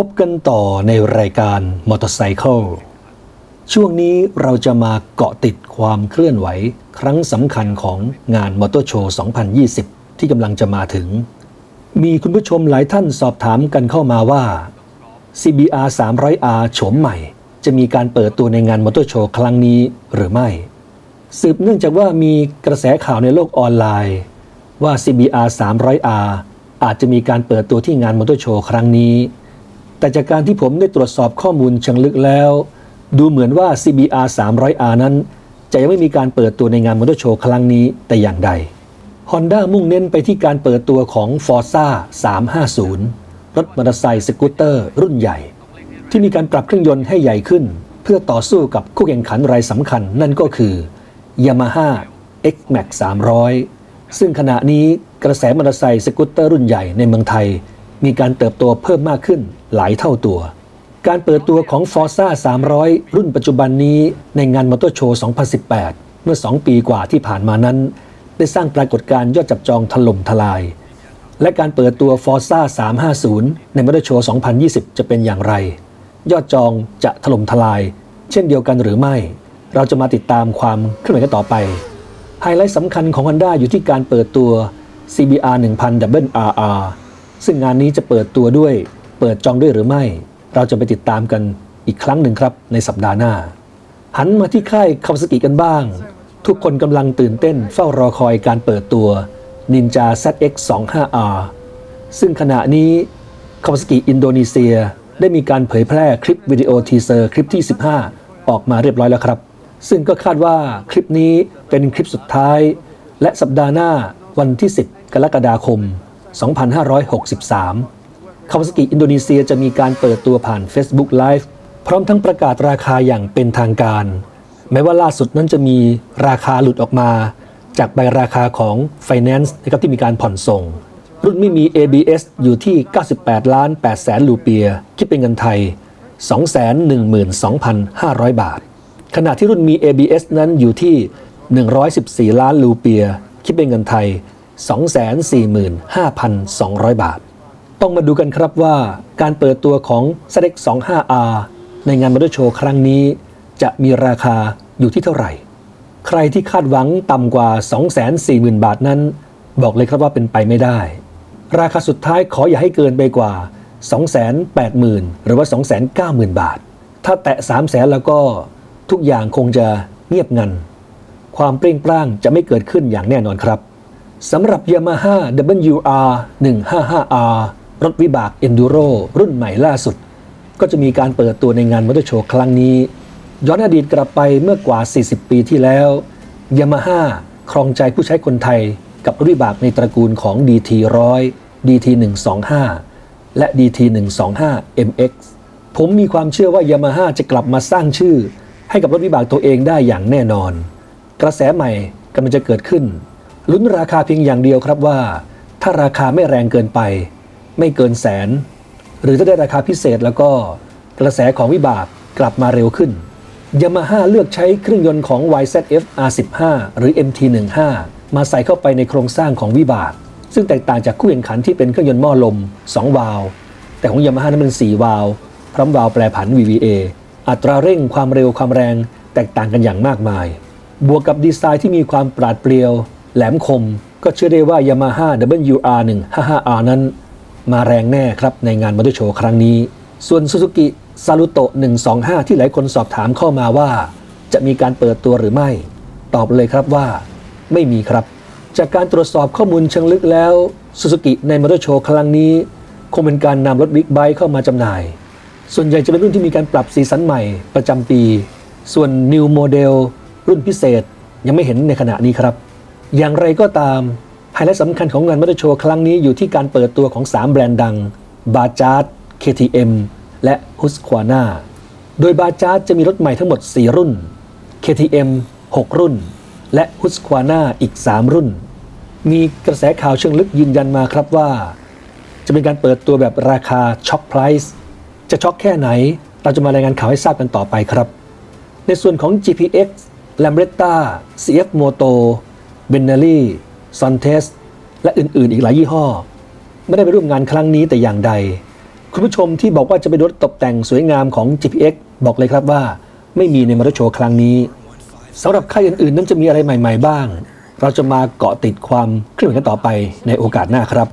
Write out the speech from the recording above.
พบกันต่อในรายการมอเตอร์ไซค์ช่วงนี้เราจะมาเกาะติดความเคลื่อนไหว ครั้งสำคัญของงานมอเตอร์โชว์ 2020 ที่กำลังจะมาถึง มีคุณผู้ชมหลายท่านสอบถามกันเข้ามาว่า CBR 300R โฉมใหม่ จะมีการเปิดตัวในงานมอเตอร์โชว์ครั้งนี้หรือไม่ สืบเนื่องจากว่ามีกระแสข่าวในโลกออนไลน์ ว่า CBR 300R อาจจะมีการเปิดตัวที่งานมอเตอร์โชว์ครั้งนี้ แต่จากการที่ผมได้ตรวจสอบข้อมูลเชิงลึกแล้ว ดูเหมือนว่า CBR 300R นั้น จะยังไม่มีการเปิดตัวในงานมอเตอร์โชว์ครั้งนี้แต่อย่างใด Honda มุ่งเน้นไปที่การเปิดตัวของ Forza 350 รถมอเตอร์ไซค์สกูตเตอร์ รุ่นใหญ่ ที่มีการปรับเครื่องยนต์ให้ใหญ่ขึ้น เพื่อต่อสู้กับคู่แข่งขันรายสำคัญนั่นก็คือ Yamaha X-Max 300 ซึ่งขณะนี้กระแสมอเตอร์ไซค์สกูตเตอร์รุ่นใหญ่ในเมืองไทย มีการเติบโตเพิ่มมากขึ้นหลายเท่าตัว การเปิดตัวของ Forza 300 รุ่นปัจจุบันนี้ในงานมอเตอร์โชว์ 2018 เมื่อ 2 ปีกว่าที่ผ่านมานั้น ได้สร้างปรากฏการณ์ยอดจับจองถล่มทลาย และการเปิดตัว Forza 350 ในมอเตอร์โชว์ 2020 จะเป็นอย่างไร ยอดจองจะถล่มทลาย เช่นเดียวกันหรือไม่ เราจะมาติดตามความเคลื่อนไหวกันต่อไปไฮไลท์สำคัญของ Honda อยู่ที่การเปิดตัว CBR 1000 WRR ซึ่งงานนี้จะเปิดตัวด้วย เปิดจองด้วยหรือไม่ เราจะไปติดตามกันอีกครั้งหนึ่งครับในสัปดาห์หน้า หันมาที่ค่ายคาวาซากิกันบ้าง ทุกคนกำลังตื่นเต้นเฝ้ารอคอยการเปิดตัว Ninja ZX 25R ซึ่งขณะนี้คาวาซากิอินโดนีเซียได้มีการเผยแพร่คลิปวิดีโอทีเซอร์คลิปที่ 15 ออกมาเรียบร้อยแล้วครับ ซึ่งก็คาดว่าคลิปนี้เป็นคลิปสุดท้าย และสัปดาห์หน้าวันที่ 10 กรกฎาคม 2563 คาวาซากิอินโดนีเซียจะมีการเปิดตัวผ่าน Facebook Live พร้อมทั้งประกาศราคาอย่างเป็นทางการ แม้ว่าล่าสุดนั้นจะมีราคาหลุดออกมา จากใบราคาของ Finance นะครับที่มีการผ่อนส่ง รุ่นไม่มี ABS อยู่ที่ 98 ล้าน8แสนลูเปีย คิดเป็นเงินไทย 212,500 บาท ขณะที่รุ่นมี ABS นั้นอยู่ที่ 114 ล้านลูเปีย คิดเป็นเงินไทย 245,200 บาท ต้องมาดูกันครับว่าการเปิดตัวของ ZX 25R ในงานมอเตอร์โชว์ครั้งนี้ จะมีราคาอยู่ที่เท่าไหร่ ใครที่คาดหวังต่ำกว่า 240,000 บาทนั้น บอกเลยครับว่าเป็นไปไม่ได้ ราคาสุดท้ายขออย่าให้เกินไปกว่า 280,000 หรือว่า 290,000 บาท ถ้าแตะ 300,000แล้วก็ทุกอย่างคงจะเงียบงัน ความเปร่งปร้างจะไม่เกิดขึ้นอย่างแน่นอนครับ สำหรับ Yamaha WR 155R รถวิบาก Enduro รุ่นใหม่ล่าสุด ก็จะมีการเปิดตัวในงานมอเตอร์โชว์ครั้งนี้ ย้อนอดีตกลับไปเมื่อกว่า 40 ปีที่แล้ว Yamaha ครองใจผู้ใช้คนไทยกับรถวิบากในตระกูลของ DT 100 DT 125 และ DT 125 MX ผมมีความเชื่อว่า Yamaha จะกลับมาสร้างชื่อ ให้กับรถวิบากตัวเองได้อย่างแน่นอน กระแสใหม่กำลังจะเกิดขึ้น ลุ้นราคาเพียงอย่างเดียวครับว่า ถ้าราคาไม่แรงเกินไป ไม่เกินแสน หรือถ้าได้ราคาพิเศษแล้วก็กระแสของวิบากกลับมาเร็วขึ้น Yamaha เลือกใช้เครื่องยนต์ของ YZF R15 หรือ MT15 มาใส่เข้าไปในโครงสร้างของวิบาก ซึ่งแตกต่างจากคู่แข่งขันที่เป็นเครื่องยนต์หม้อลม 2 วาล์วแต่ของ Yamaha นั้นเป็น4วาล์วพร้อมวาล์วแปรผัน VVA อัตราเร่งความเร็วความแรงแตกต่างกันอย่างมากมาย บวกกับดีไซน์ที่มีความปราดเปรียว แหลมคมก็เชื่อได้ว่า Yamaha WR 155R นั้น มาแรงแน่ครับในงานมอเตอร์โชว์ครั้งนี้ ส่วน Suzuki Saluto 125 ที่หลายคนสอบถามเข้ามาว่า จะมีการเปิดตัวหรือไม่ ตอบเลยครับว่า ไม่มีครับ จากการตรวจสอบข้อมูลเชิงลึกแล้ว Suzuki ในมอเตอร์โชว์ครั้งนี้ คงเป็นการนำรถบิ๊กไบค์เข้ามาจำหน่าย ส่วนใหญ่จะเป็นรุ่นที่มีการปรับสีสันใหม่ประจำปี ส่วน New Model รุ่นพิเศษยังไม่เห็นในขณะนี้ครับ อย่างไรก็ตามไฮไลท์สำคัญของงานมอเตอร์โชว์ครั้งนี้อยู่ที่การเปิดตัวของ 3 แบรนด์ดัง b a j a z KTM และ Husqvarna โดย b a j a z จะมีรถใหม่ทั้งหมด 4 รุ่น KTM 6 รุ่น และ Husqvarna อีก 3 รุ่น มีกระแสข่าวเชิงลึกยืนยันมาครับว่า จะเป็นการเปิดตัวแบบราคาช็อคไพรส์จะช็อคแค่ไหน เราจะมารายงานข่าวให้ทราบกันต่อไปครับ ในส่วนของ GPX Lambretta CF Moto Benelli Sontes และอื่น ๆ อีกหลายยี่ห้อ ไม่ได้ไปร่วมงานครั้งนี้แต่อย่างใด คุณผู้ชมที่บอกว่าจะไปรถตกแต่งสวยงามของ GPX บอกเลยครับว่า ไม่มีในมอเตอร์โชว์ครั้งนี้สำหรับค่ายอื่น ๆ นั้นจะมีอะไรใหม่ ๆ บ้าง เราจะมาเกาะติดความเคลื่อนไหวกันต่อไปในโอกาสหน้าครับ